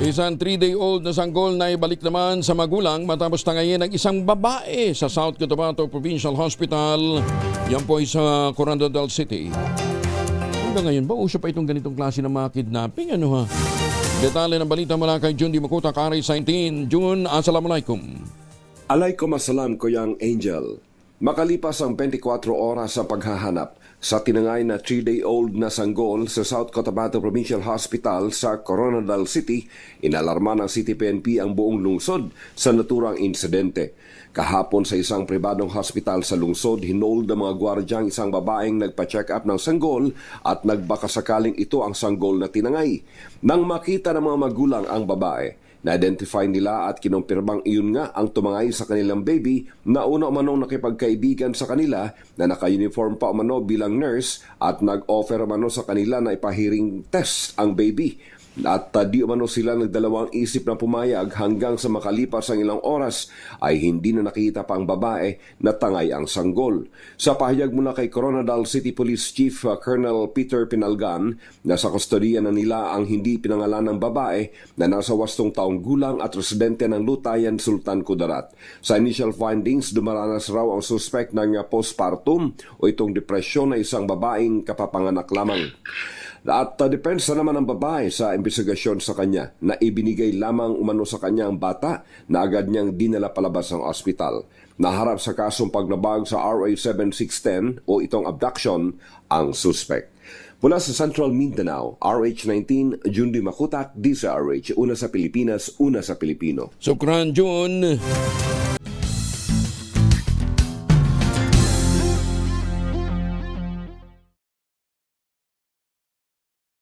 Isang 3-day-old na sanggol na ibalik naman sa magulang matapos tangayin ng isang babae sa South Cotabato Provincial Hospital. Yan po ay sa Corondel City. Hanggang ngayon ba uso pa itong ganitong klase ng mga kidnapping? Ano ha? Detalye ng balita mula kay June Di Makuta, Karay 19. June, Assalamualaikum. Alaykum assalam, Kuyang Angel. Makalipas ang 24 oras sa paghahanap sa tinangay na 3-day-old na sanggol sa South Cotabato Provincial Hospital sa Coronadal City, inalarma ng City PNP ang buong lungsod sa naturang insidente. Kahapon sa isang pribadong hospital sa lungsod, hinold ng mga gwardyang isang babaeng nagpa-check up ng sanggol at nagbakasakaling ito ang sanggol na tinangay. Nang makita ng mga magulang ang babae, na-identify nila at kinumpirmang iyon nga ang tumangay sa kanilang baby na una umanong nakipagkaibigan sa kanila na naka-uniform pa umano bilang nurse at nag-offer umano sa kanila na ipahiring test ang baby. At uh, di umano sila nagdalawang isip na pumayag hanggang sa makalipas ang ilang oras ay hindi na nakita pa ang babae na tangay ang sanggol. Sa pahayag mula kay Coronadal City Police Chief uh, Colonel Peter Pinalgan na sa kustodiya na nila ang hindi pinangalan ng babae na nasa wastong taong gulang at residente ng Lutayan, Sultan Kudarat. Sa initial findings, dumaranas raw ang suspect ng uh, postpartum o itong depresyon na isang babaeng kapapanganak lamang. At uh, depensa naman ng babae sa investigasyon sa kanya na ibinigay lamang umano sa kanya ang bata na agad niyang dinala palabas ng ospital. Naharap sa kasong paglabag sa RA 7610 o itong abduction ang suspect. Mula sa Central Mindanao, RH19, Jundi Makutak, DZRH, una sa Pilipinas, una sa Pilipino. Sukran, June.